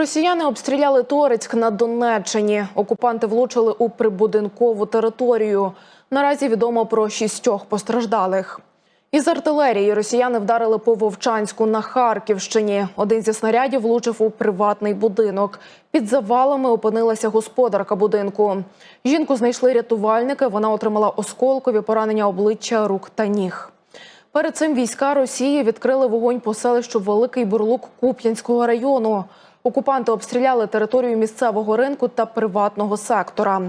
Росіяни обстріляли Торецьк на Донеччині. Окупанти влучили у прибудинкову територію. Наразі відомо про шістьох постраждалих. Із артилерії росіяни вдарили по Вовчанську на Харківщині. Один зі снарядів влучив у приватний будинок. Під завалами опинилася господарка будинку. Жінку знайшли рятувальники. Вона отримала осколкові поранення обличчя, рук та ніг. Перед цим війська Росії відкрили вогонь по селищу Великий Бурлук Куп'янського району. Окупанти обстріляли територію місцевого ринку та приватного сектора.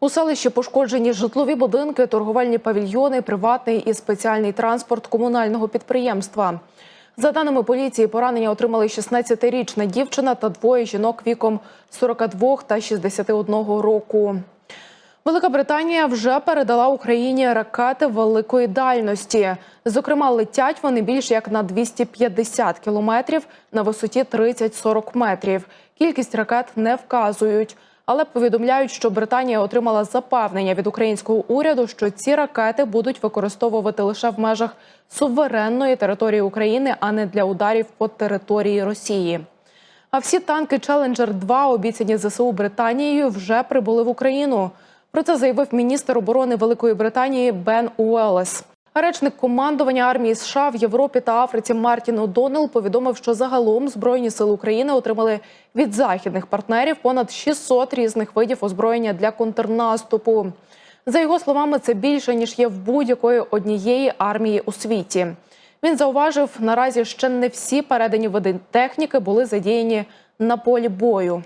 У селищі пошкоджені житлові будинки, торговельні павільйони, приватний і спеціальний транспорт комунального підприємства. За даними поліції, поранення отримали 16-річна дівчина та двоє жінок віком 42 та 61 року. Велика Британія вже передала Україні ракети великої дальності. Зокрема, летять вони більш як на 250 кілометрів на висоті 30-40 метрів. Кількість ракет не вказують, але повідомляють, що Британія отримала запевнення від українського уряду, що ці ракети будуть використовувати лише в межах суверенної території України, а не для ударів по території Росії. А всі танки Челенджер 2 обіцяні ЗСУ Британією, вже прибули в Україну. Про це заявив міністр оборони Великої Британії Бен Уелес. Речник командування армії США в Європі та Африці Мартін О'Доннелл повідомив, що загалом збройні сили України отримали від західних партнерів понад 600 різних видів озброєння для контрнаступу. За його словами, це більше ніж є в будь-якої однієї армії у світі. Він зауважив, наразі ще не всі передані види техніки були задіяні на полі бою.